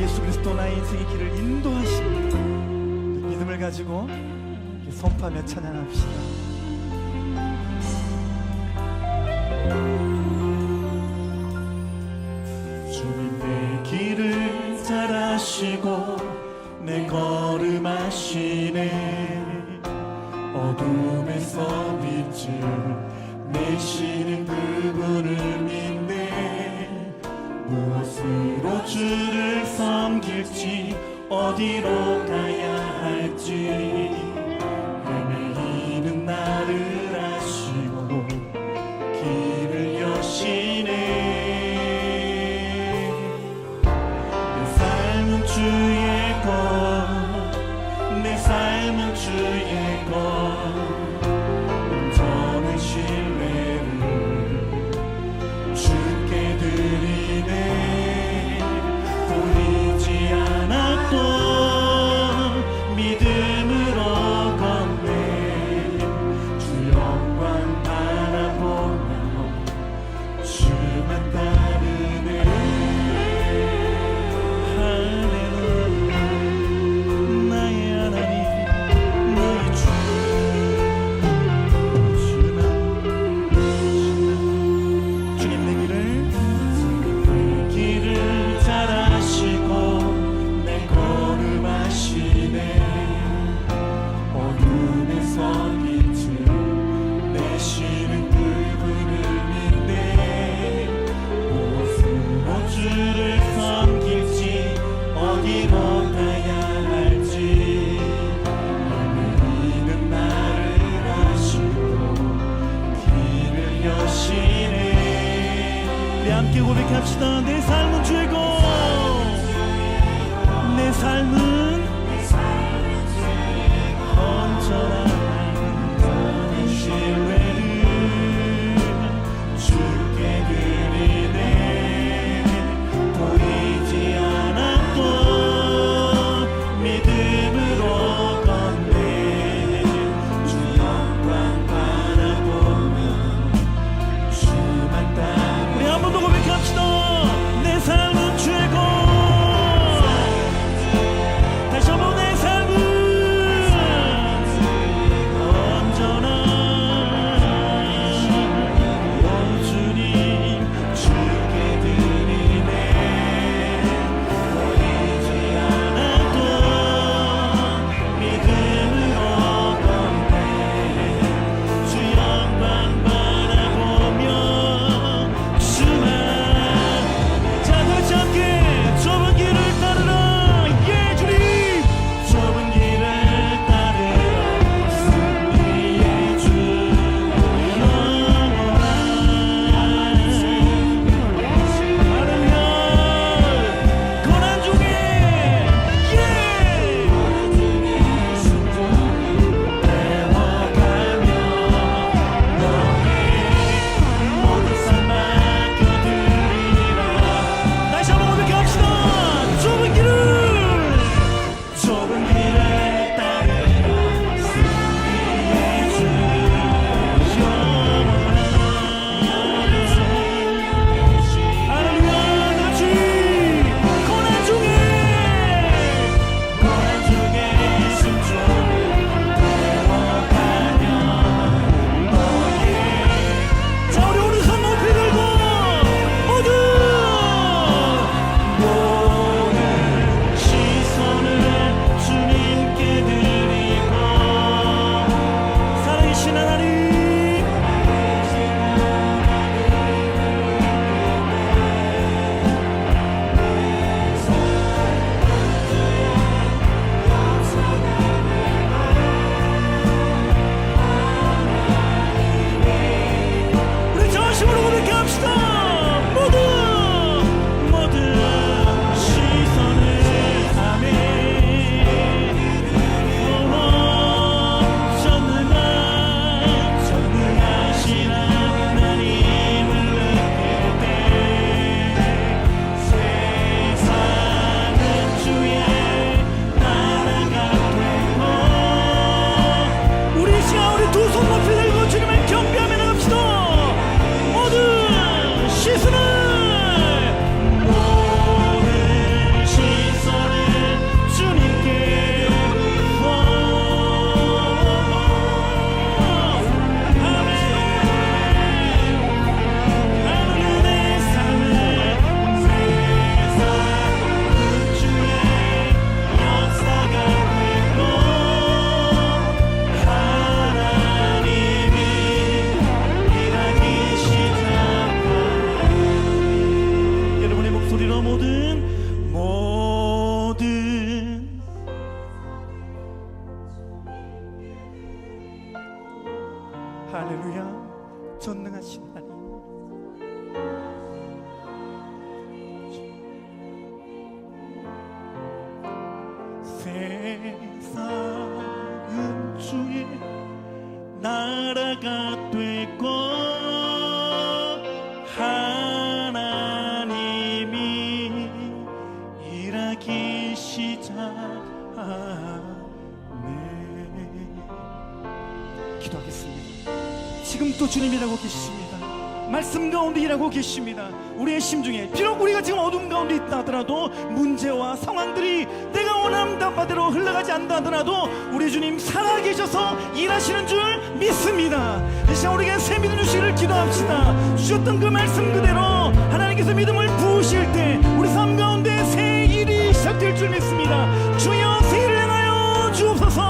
예수 그리스도 나의 인생의 길을 인도하십니다. 믿음을 가지고 선파하며 찬양합시다. 주님 내 길을 잘 아시고 내 걸음 아시네 어둠에서 빛을 될지 어디로 가야 할지. 삶은 일하신 하나님. 세상은 주의 나라가 되고 하나님이 일하기 시작하네. 기도하겠습니다. 지금 또 주님 일하고 계십니다. 말씀 가운데 일하고 계십니다. 우리의 심중에 비록 우리가 지금 어둠 가운데 있다 하더라도 문제와 상황들이 내가 원하는 바대로 흘러가지 않다 하더라도 우리 주님 살아계셔서 일하시는 줄 믿습니다. 이 시간 우리에게 새 믿음 주시기를 기도합시다. 주셨던 그 말씀 그대로 하나님께서 믿음을 부으실 때 우리 삶 가운데 새 일이 시작될 줄 믿습니다. 주여 새 일을 행하여 주옵소서